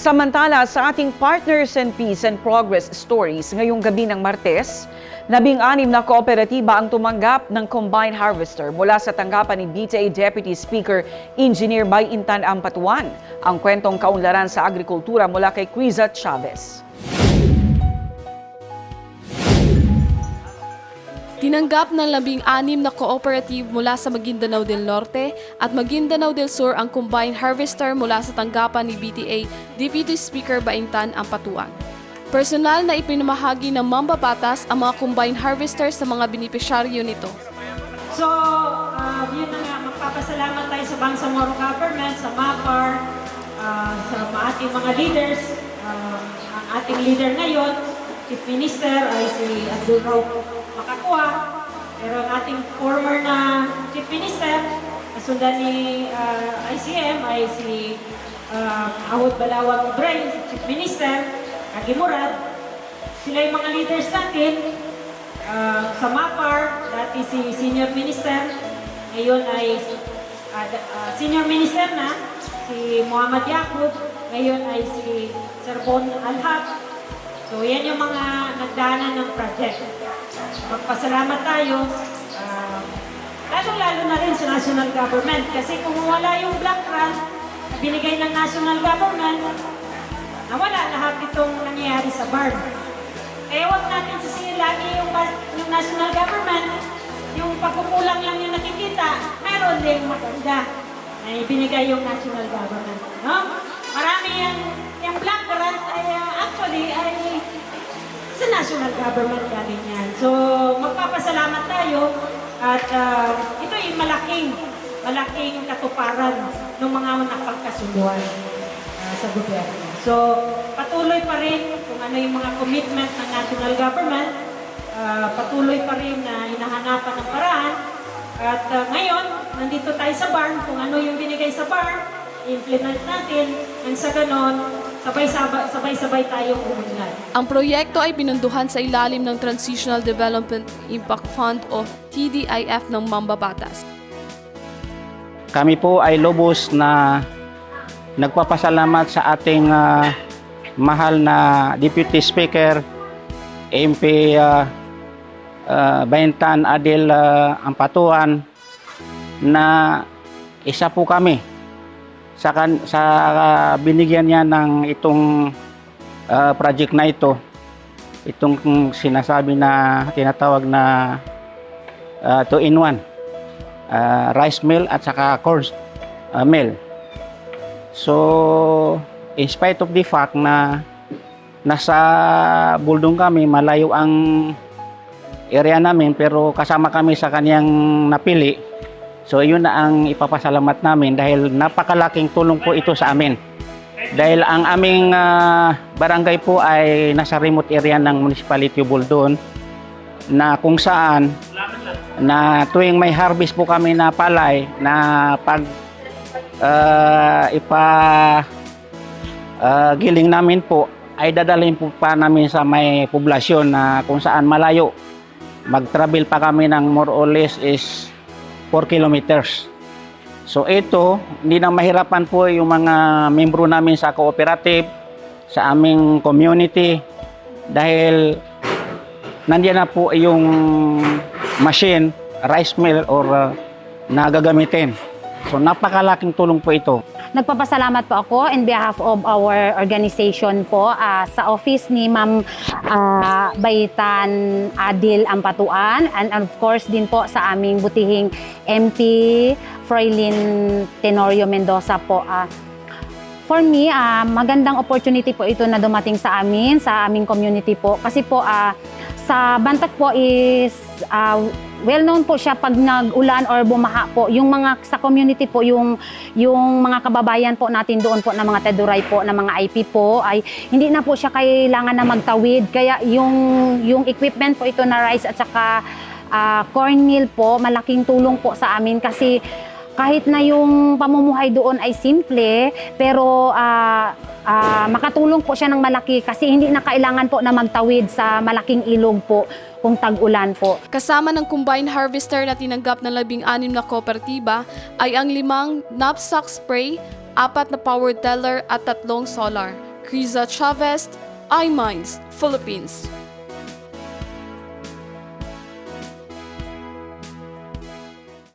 Samantala sa ating Partners in Peace and Progress Stories ngayong gabi ng Martes, labing-anim na kooperatiba ang tumanggap ng combine harvester mula sa tanggapan ni BTA Deputy Speaker Engineer Bay Intan Ampatuan. Ang kwentong kaunlaran sa agrikultura mula kay Criza Chavez. Tinanggap ng labing-anim na cooperative mula sa Maguindanao del Norte at Maguindanao del Sur ang combine harvester mula sa tanggapan ni BTA Deputy Speaker Baintan Ampatuan. Personal na ipinamahagi ng mambabatas ang mga combine harvester sa mga benepisyaryo nito. So, uh, yun na nga, magpapasalamat tayo sa Bangsamoro Government, sa MAPAR, uh, sa ating mga leaders. Uh, ang ating leader ngayon, Chief Minister, ay si Abdul Rauf Makakua. Pero ang ating former na Chief Minister, kasundan ni uh, ICM, ay si uh, Ahod Balawag Ibrahim, Chief Minister, Kagi Murad. Sila yung mga leaders natin, Ah, sa MAPAR, dati si Senior Minister, ngayon ay ah, da- ah, Senior Minister na, si Muhammad Yaqub, ngayon ay si Sir Bon Alhab. So yan yung mga nagdaanan ng project. Magpasalamat tayo, ah, lalong-lalo na rin sa national government kasi kung wala yung black grant binigay ng national government, nawala lahat itong nangyayari sa BARD. Kaya huwag natin sisihin lagi yung, yung national government, yung pagkukulang lang yung nakikita, meron din maganda na ibinigay yung national government. No? Marami yung, yung black grant ay uh, actually ay sa national government galing yan. So, magpapasalamat tayo at uh, ito yung malaking, malaking katuparan ng mga napagkasunduan uh, sa gobyerno. So, patuloy pa rin kung ano yung mga commitment ng national government, ah, patuloy pa rin na hinahanapan ng paraan. At ah, ngayon, nandito tayo sa barn, kung ano yung binigay sa barn, implement natin, nang sa ganon, sabay-sabay, tayong umunlad. Ang proyekto ay pinunduhan sa ilalim ng Transitional Development Impact Fund o TDIF ng mambabatas. Kami po ay lubos na nagpapasalamat sa ating ah, mahal na Deputy Speaker MP uh, Baintan Adil ah, Ampatuan na isa po kami sa, kan- sa ah, binigyan niya ng itong ah, project na ito itong sinasabi na tinatawag na 2 in 1 uh, rice mill at saka corn uh, mill. So, in spite of the fact na nasa Buldong kami, malayo ang area namin pero kasama kami sa kaniyang napili. So, yun na ang ipapasalamat namin dahil napakalaking tulong po ito sa amin. Dahil ang aming ah, barangay po ay nasa remote area ng Municipality of Buldon na kung saan na tuwing may harvest po kami na palay na pag ah, ipa ah, giling namin po ay dadalhin po pa namin sa may poblasyon na kung saan malayo. Mag-travel pa kami ng more or less is 4 kilometers. So ito, hindi na mahirapan po yung mga membro namin sa cooperative, sa aming community dahil nandiyan na po yung machine, rice mill or uh, na. So napakalaking tulong po ito. Nagpapasalamat po ako in behalf of our organization po ah, sa office ni Ma'am ah, Baitan Adil Ampatuan and of course din po sa aming butihing MP Froilin Tenorio Mendoza po. ah. for me, ah, magandang opportunity po ito na dumating sa amin, sa aming community po. Kasi po, ah, sa Bantak po is ah, well known po siya pag nag-ulan or bumaha po. Yung mga sa community po, yung yung mga kababayan po natin doon po na mga teduray po, na mga IP po ay hindi na po siya kailangan na magtawid. Kaya yung yung equipment po ito na rice at saka ah, cornmeal po, malaking tulong po sa amin kasi kahit na yung pamumuhay doon ay simple, pero ah, ah, makatulong po siya ng malaki kasi hindi na kailangan po na magtawid sa malaking ilog po kung tag-ulan po. Kasama ng combine harvester na tinanggap ng labing-anim na kooperatiba ay ang limang knapsack spray, apat na power teller at tatlong solar. Criza Chavez, iMinds, Philippines.